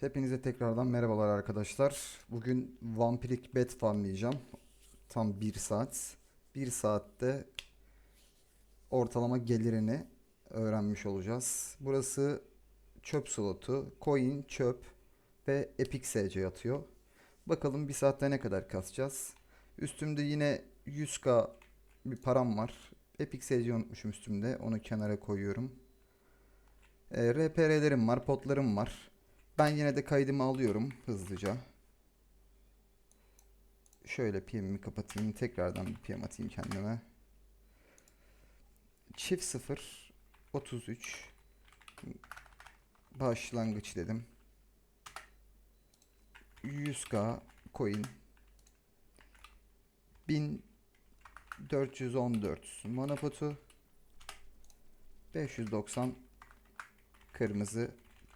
Hepinize tekrardan merhabalar arkadaşlar. Bugün vampirik bet farmlayacağım. Tam 1 saat. 1 saatte ortalama gelirini öğrenmiş olacağız. Burası çöp slotu, coin, çöp ve epic SC yatıyor. Bakalım bir saatte ne kadar kasacağız. Üstümde yine 100k bir param var. Epic SC unutmuşum üstümde. Onu kenara koyuyorum. E, RPR'lerim var, potlarım var. Ben yine de kaydımı alıyorum hızlıca. Şöyle PM'imi kapatayım. Tekrardan bir PM atayım kendime. Çift 0 33 başlangıç dedim. 100k coin 1414 mana potu 590 kırmızı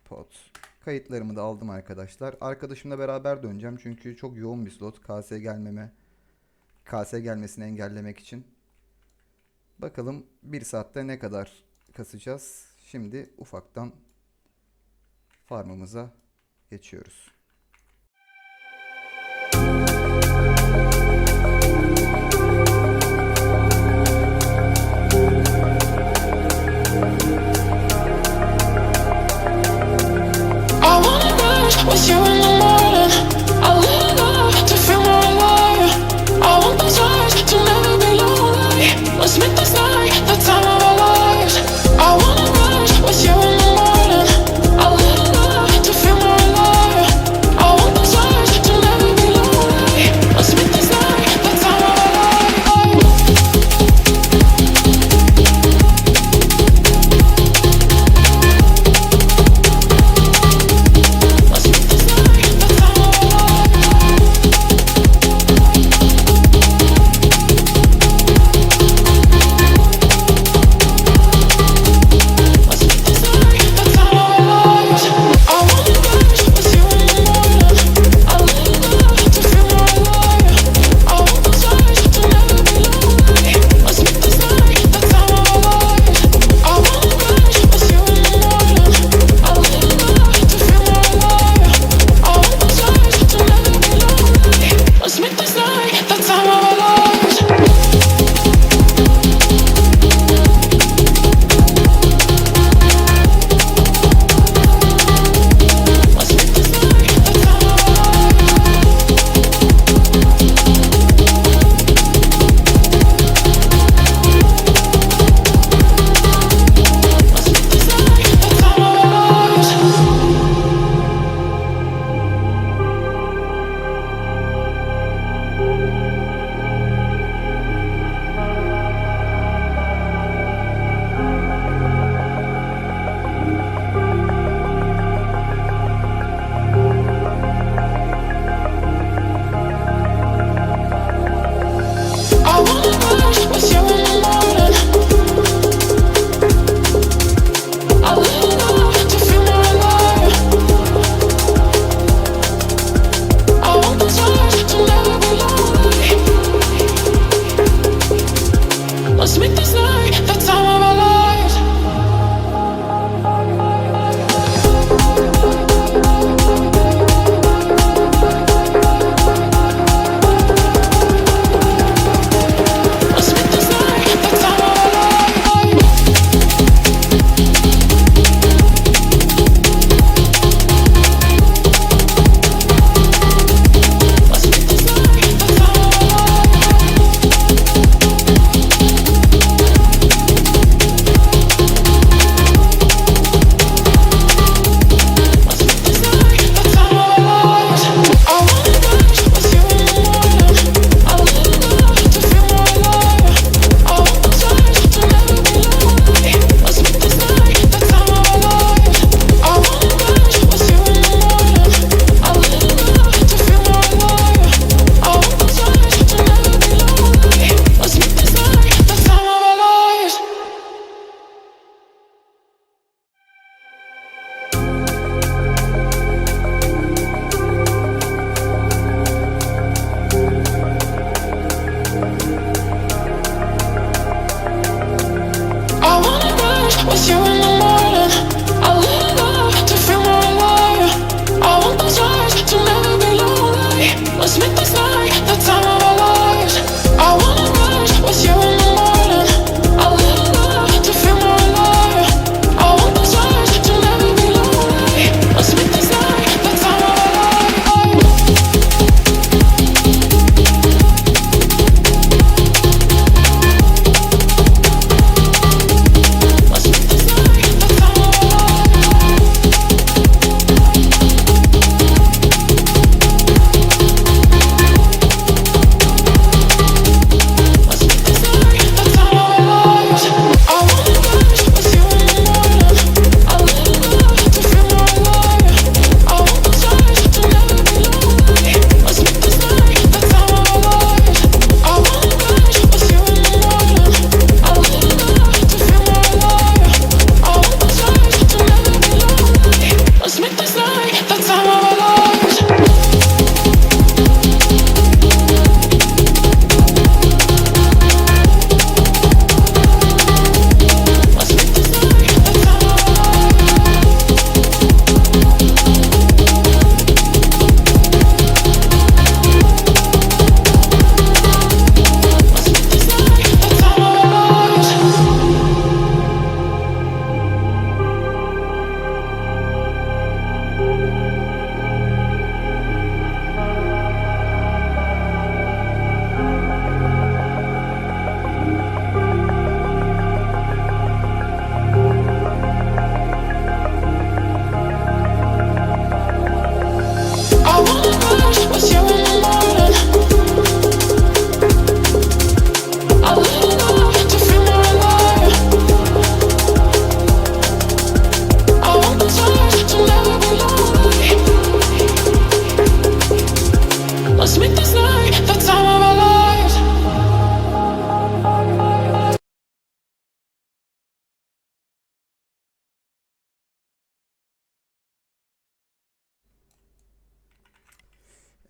pot. Kayıtlarımı da aldım arkadaşlar. Arkadaşımla beraber döneceğim çünkü çok yoğun bir slot. KS gelmeme KS gelmesini engellemek için. Bakalım bir saatte ne kadar kasacağız. Şimdi ufaktan farmımıza geçiyoruz.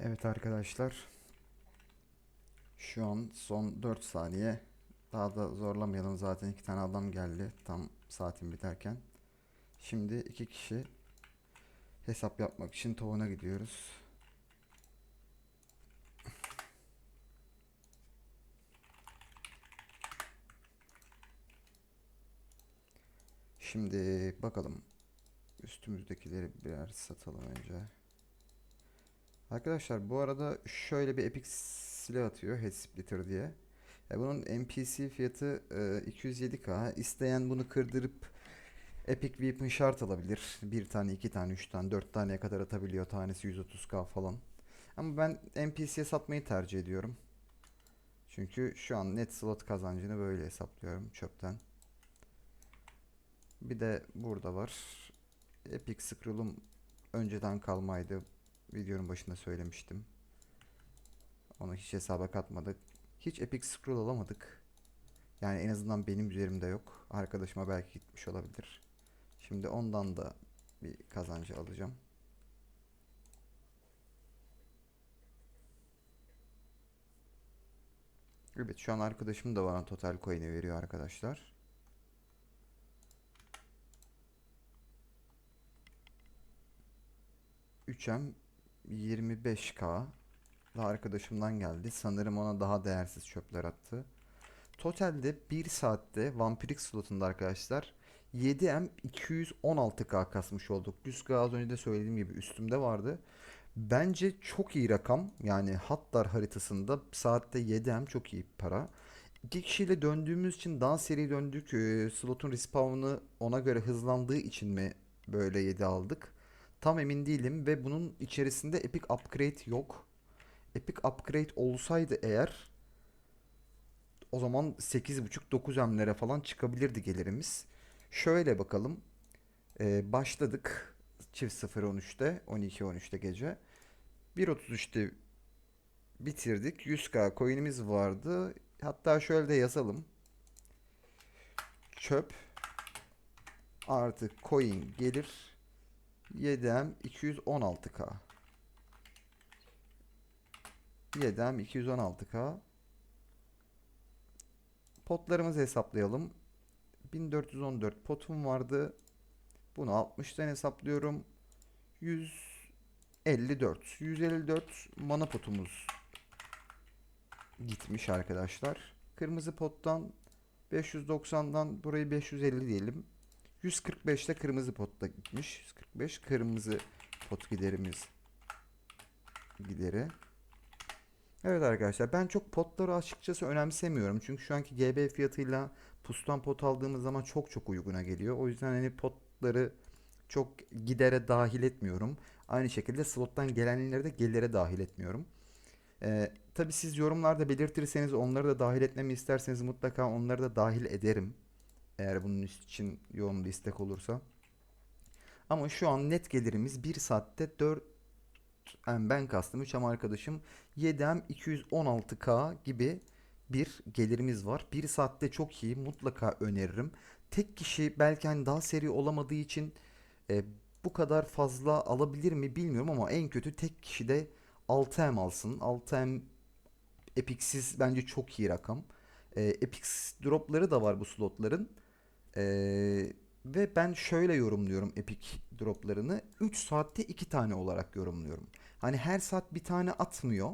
Evet arkadaşlar. Şu an son 4 saniye. Daha da zorlamayalım zaten iki tane adam geldi tam saatin biterken. Şimdi iki kişi hesap yapmak için tovuna gidiyoruz. Şimdi bakalım üstümüzdekileri birer satalım önce. Arkadaşlar bu arada şöyle bir epic silah atıyor Head Splitter diye. E, bunun NPC fiyatı e, 207k. İsteyen bunu kırdırıp Epic Weapon şart alabilir. Bir tane, iki tane, üç tane, dört taneye kadar atabiliyor. Tanesi 130k falan. Ama ben NPC'ye satmayı tercih ediyorum. Çünkü şu an net slot kazancını böyle hesaplıyorum çöpten. Bir de burada var. Epic Scroll'um önceden kalmaydı. Videonun başında söylemiştim. Onu hiç hesaba katmadık. Hiç Epic Scroll alamadık. Yani en azından benim üzerimde yok. Arkadaşıma belki gitmiş olabilir. Şimdi ondan da bir kazancı alacağım. Evet şu an arkadaşım da bana total coin'i veriyor arkadaşlar. Üçem 25k da arkadaşımdan geldi. Sanırım ona daha değersiz çöpler attı. Totalde 1 saatte vampirik slotunda arkadaşlar 7M 216k kasmış olduk. 100k az önce de söylediğim gibi üstümde vardı. Bence çok iyi rakam. Yani Hatlar haritasında saatte 7M çok iyi para. İki kişiyle döndüğümüz için daha seri döndük. Ee, slotun respawn'ı ona göre hızlandığı için mi böyle 7 aldık? Tam emin değilim ve bunun içerisinde epic upgrade yok. Epic upgrade olsaydı eğer o zaman 8.5-9 emlere falan çıkabilirdi gelirimiz. Şöyle bakalım. Ee, başladık çift 0-13'te 12-13'te gece. 1.33'te bitirdik. 100k coin'imiz vardı. Hatta şöyle de yazalım. Çöp artı coin gelir 7M 216k. 7M 216k. Potlarımızı hesaplayalım. 1414 potum vardı. Bunu 60'tan hesaplıyorum. 154. 154 mana potumuz gitmiş arkadaşlar. Kırmızı pottan 590'dan burayı 550 diyelim. 145'te kırmızı potta gitmiş. 145 kırmızı pot giderimiz gideri. Evet arkadaşlar ben çok potları açıkçası önemsemiyorum. Çünkü şu anki GB fiyatıyla pustan pot aldığımız zaman çok çok uyguna geliyor. O yüzden hani potları çok gidere dahil etmiyorum. Aynı şekilde slottan gelenleri de gelire dahil etmiyorum. Ee, tabii siz yorumlarda belirtirseniz onları da dahil etmemi isterseniz mutlaka onları da dahil ederim. Eğer bunun için yoğun bir istek olursa. Ama şu an net gelirimiz 1 saatte 4 yani ben kastım 3 ama arkadaşım 7M 216K gibi bir gelirimiz var. 1 saatte çok iyi mutlaka öneririm. Tek kişi belki hani daha seri olamadığı için e, bu kadar fazla alabilir mi bilmiyorum ama en kötü tek kişi de 6M alsın. 6M Epic'siz bence çok iyi rakam. E, Epic dropları da var bu slotların. E, ve ben şöyle yorumluyorum Epic droplarını. 3 saatte 2 tane olarak yorumluyorum. Hani her saat bir tane atmıyor.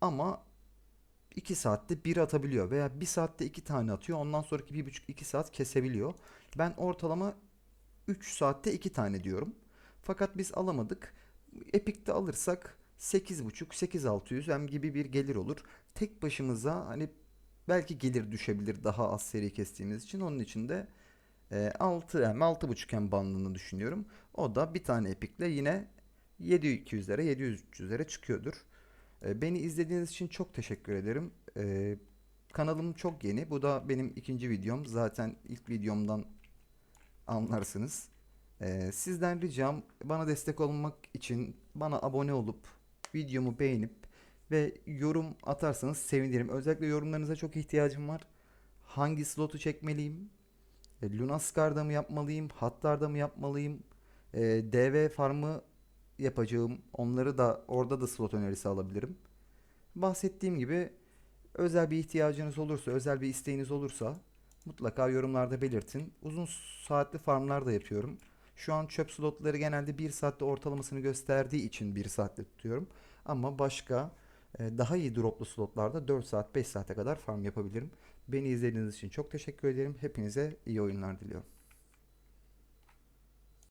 Ama 2 saatte bir atabiliyor veya 1 saatte 2 tane atıyor. Ondan sonraki 1,5-2 saat kesebiliyor. Ben ortalama 3 saatte 2 tane diyorum. Fakat biz alamadık. Epic'te alırsak 8.5-8600 hem gibi bir gelir olur. Tek başımıza hani belki gelir düşebilir daha az seri kestiğimiz için. Onun için de e, 6 hem 6.5 hem bandını düşünüyorum. O da bir tane Epic'le yine 700'lere 700-300'lere çıkıyordur. E, beni izlediğiniz için çok teşekkür ederim. E, kanalım çok yeni. Bu da benim ikinci videom. Zaten ilk videomdan anlarsınız. E, sizden ricam bana destek olmak için bana abone olup videomu beğenip ve yorum atarsanız sevinirim. Özellikle yorumlarınıza çok ihtiyacım var. Hangi slotu çekmeliyim? E, Lunaskar'da mı yapmalıyım? Hatlar'da mı yapmalıyım? E, DV farmı yapacağım. Onları da orada da slot önerisi alabilirim. Bahsettiğim gibi özel bir ihtiyacınız olursa, özel bir isteğiniz olursa mutlaka yorumlarda belirtin. Uzun saatli farmlar da yapıyorum. Şu an çöp slotları genelde 1 saatte ortalamasını gösterdiği için 1 saatte tutuyorum. Ama başka daha iyi droplu slotlarda 4 saat 5 saate kadar farm yapabilirim. Beni izlediğiniz için çok teşekkür ederim. Hepinize iyi oyunlar diliyorum.